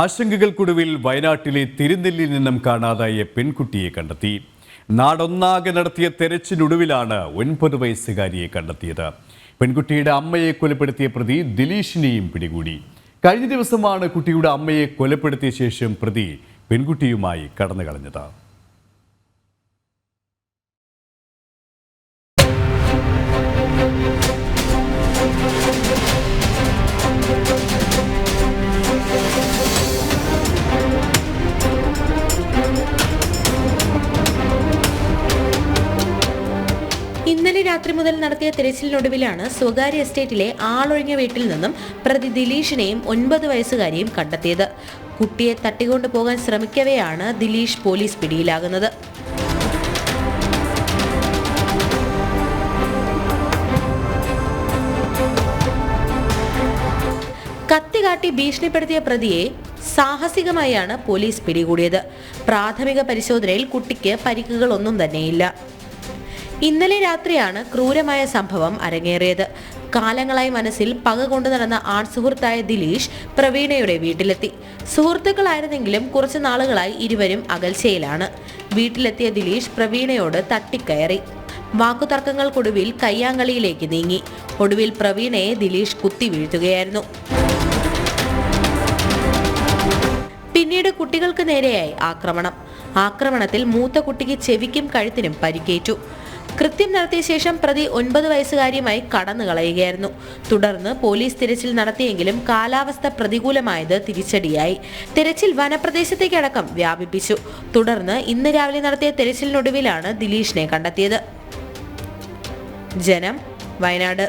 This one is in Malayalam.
ആശങ്കകൾക്കൊടുവിൽ വയനാട്ടിലെ തിരുനെല്ലിൽ നിന്നും കാണാതായ പെൺകുട്ടിയെ കണ്ടെത്തി. നാടൊന്നാകെ നടത്തിയ തെരച്ചിലൊടുവിലാണ് ഒൻപത് വയസ്സുകാരിയെ കണ്ടെത്തിയത്. പെൺകുട്ടിയുടെ അമ്മയെ കൊലപ്പെടുത്തിയ പ്രതി ദിലീഷിനെയും പിടികൂടി. കഴിഞ്ഞ ദിവസമാണ് കുട്ടിയുടെ അമ്മയെ കൊലപ്പെടുത്തിയ ശേഷം പ്രതി പെൺകുട്ടിയുമായി കടന്നു കളഞ്ഞത് ഇന്നലെ രാത്രി മുതൽ നടത്തിയ തിരച്ചിലിനൊടുവിലാണ് സ്വകാര്യ എസ്റ്റേറ്റിലെ ആളൊഴിഞ്ഞ വീട്ടിൽ നിന്നും പ്രതി ദിലീഷിനെയും ഒൻപത് വയസ്സുകാരിയും കണ്ടെത്തിയത്. കുട്ടിയെ തട്ടിക്കൊണ്ടു പോകാൻ ശ്രമിക്കവെയാണ് ദിലീഷ് പോലീസ് പിടിയിലാകുന്നത്. കത്തി കാട്ടി ഭീഷണിപ്പെടുത്തിയ പ്രതിയെ സാഹസികമായാണ് പോലീസ് പിടികൂടിയത്. പ്രാഥമിക പരിശോധനയിൽ കുട്ടിക്ക് പരിക്കുകളൊന്നും തന്നെയില്ല. ഇന്നലെ രാത്രിയാണ് ക്രൂരമായ സംഭവം അരങ്ങേറിയത്. കാലങ്ങളായി മനസ്സിൽ പക കൊണ്ടു നടന്ന ആൺ സുഹൃത്തായ ദിലീഷ് പ്രവീണയുടെ വീട്ടിലെത്തി. സുഹൃത്തുക്കളായിരുന്നെങ്കിലും കുറച്ചു നാളുകളായി ഇരുവരും അകൽച്ചയിലാണ്. വീട്ടിലെത്തിയ ദിലീഷ് പ്രവീണയോട് തട്ടിക്കയറി. വാക്കുതർക്കങ്ങൾക്കൊടുവിൽ കയ്യാങ്കളിയിലേക്ക് നീങ്ങി. ഒടുവിൽ പ്രവീണയെ ദിലീഷ് കുത്തി വീഴ്ത്തുകയായിരുന്നു. പിന്നീട് കുട്ടികൾക്ക് നേരെയായി ആക്രമണം. ആക്രമണത്തിൽ മൂത്ത കുട്ടിക്ക് ചെവിക്കും കഴുത്തിനും പരിക്കേറ്റു. കൃത്യം നടത്തിയ ശേഷം പ്രതി ഒൻപത് വയസ്സുകാരിയുമായി കടന്നു കളയുകയായിരുന്നു. തുടർന്ന് പോലീസ് തിരച്ചിൽ നടത്തിയെങ്കിലും കാലാവസ്ഥ പ്രതികൂലമായത് തിരിച്ചടിയായി. തിരച്ചിൽ വനപ്രദേശത്തേക്കടക്കം വ്യാപിപ്പിച്ചു. തുടർന്ന് ഇന്ന് രാവിലെ നടത്തിയ തിരച്ചിലിനൊടുവിലാണ് ദിലീഷിനെ കണ്ടെത്തിയത്. ജനം വയനാട്.